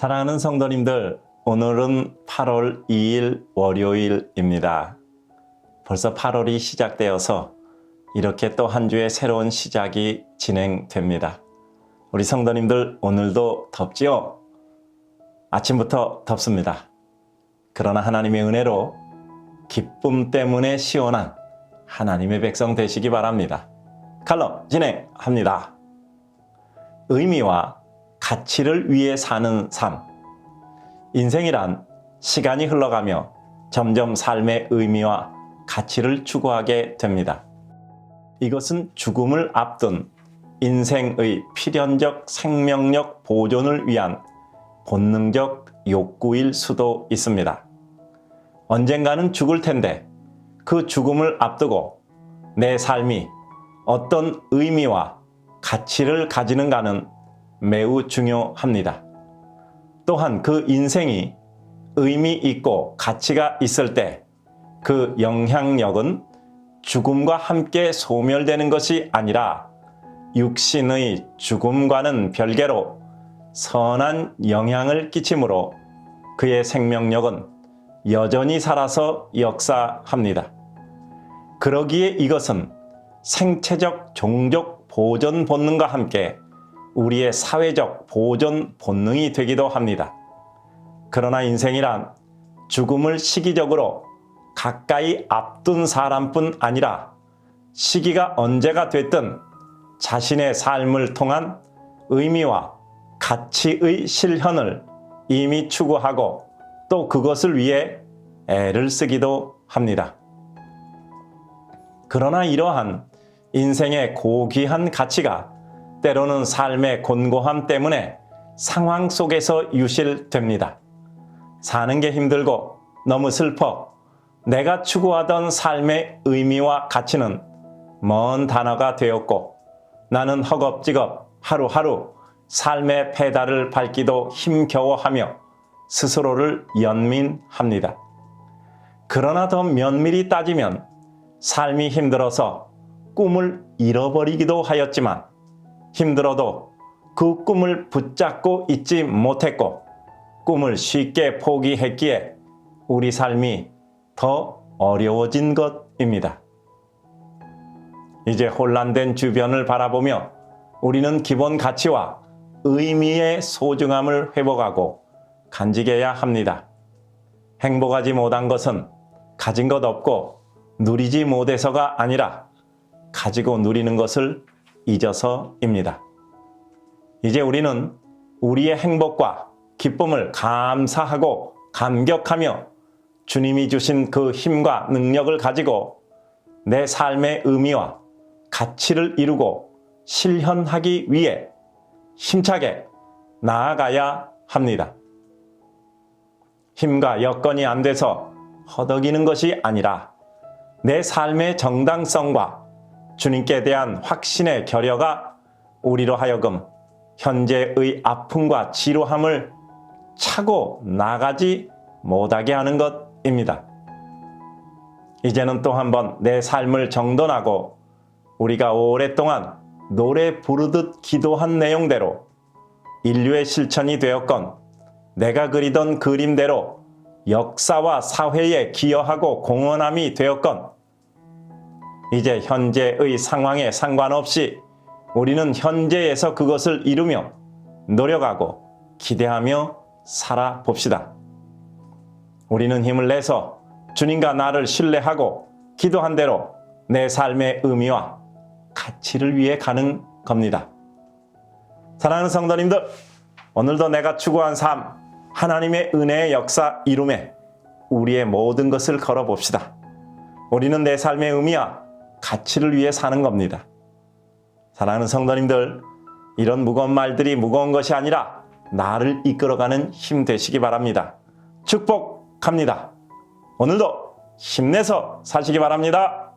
사랑하는 성도님들, 오늘은 8월 2일 월요일입니다. 벌써 8월이 시작되어서 이렇게 또 한 주의 새로운 시작이 진행됩니다. 우리 성도님들, 오늘도 덥지요? 아침부터 덥습니다. 그러나 하나님의 은혜로 기쁨 때문에 시원한 하나님의 백성 되시기 바랍니다. 칼럼 진행합니다. 의미와 가치를 위해 사는 삶. 인생이란 시간이 흘러가며 점점 삶의 의미와 가치를 추구하게 됩니다. 이것은 죽음을 앞둔 인생의 필연적 생명력 보존을 위한 본능적 욕구일 수도 있습니다. 언젠가는 죽을 텐데 그 죽음을 앞두고 내 삶이 어떤 의미와 가치를 가지는가는 매우 중요합니다. 또한 그 인생이 의미 있고 가치가 있을 때 그 영향력은 죽음과 함께 소멸되는 것이 아니라 육신의 죽음과는 별개로 선한 영향을 끼치므로 그의 생명력은 여전히 살아서 역사합니다. 그러기에 이것은 생체적 종족 보존 본능과 함께 우리의 사회적 보존 본능이 되기도 합니다. 그러나 인생이란 죽음을 시기적으로 가까이 앞둔 사람뿐 아니라 시기가 언제가 됐든 자신의 삶을 통한 의미와 가치의 실현을 이미 추구하고 또 그것을 위해 애를 쓰기도 합니다. 그러나 이러한 인생의 고귀한 가치가 때로는 삶의 곤고함 때문에 상황 속에서 유실됩니다. 사는 게 힘들고 너무 슬퍼 내가 추구하던 삶의 의미와 가치는 먼 단어가 되었고 나는 허겁지겁 하루하루 삶의 페달을 밟기도 힘겨워하며 스스로를 연민합니다. 그러나 더 면밀히 따지면 삶이 힘들어서 꿈을 잃어버리기도 하였지만 힘들어도 그 꿈을 붙잡고 있지 못했고 꿈을 쉽게 포기했기에 우리 삶이 더 어려워진 것입니다. 이제 혼란된 주변을 바라보며 우리는 기본 가치와 의미의 소중함을 회복하고 간직해야 합니다. 행복하지 못한 것은 가진 것 없고 누리지 못해서가 아니라 가지고 누리는 것을 잊어서입니다. 이제 우리는 우리의 행복과 기쁨을 감사하고 감격하며 주님이 주신 그 힘과 능력을 가지고 내 삶의 의미와 가치를 이루고 실현하기 위해 힘차게 나아가야 합니다. 힘과 여건이 안 돼서 허덕이는 것이 아니라 내 삶의 정당성과 주님께 대한 확신의 결여가 우리로 하여금 현재의 아픔과 지루함을 차고 나가지 못하게 하는 것입니다. 이제는 또 한번 내 삶을 정돈하고 우리가 오랫동안 노래 부르듯 기도한 내용대로 인류의 실천이 되었건 내가 그리던 그림대로 역사와 사회에 기여하고 공헌함이 되었건 이제 현재의 상황에 상관없이 우리는 현재에서 그것을 이루며 노력하고 기대하며 살아봅시다. 우리는 힘을 내서 주님과 나를 신뢰하고 기도한 대로 내 삶의 의미와 가치를 위해 가는 겁니다. 사랑하는 성도님들, 오늘도 내가 추구한 삶, 하나님의 은혜의 역사 이룸에 우리의 모든 것을 걸어봅시다. 우리는 내 삶의 의미와 가치를 위해 사는 겁니다. 사랑하는 성도님들, 이런 무거운 말들이 무거운 것이 아니라 나를 이끌어가는 힘 되시기 바랍니다. 축복합니다. 오늘도 힘내서 사시기 바랍니다.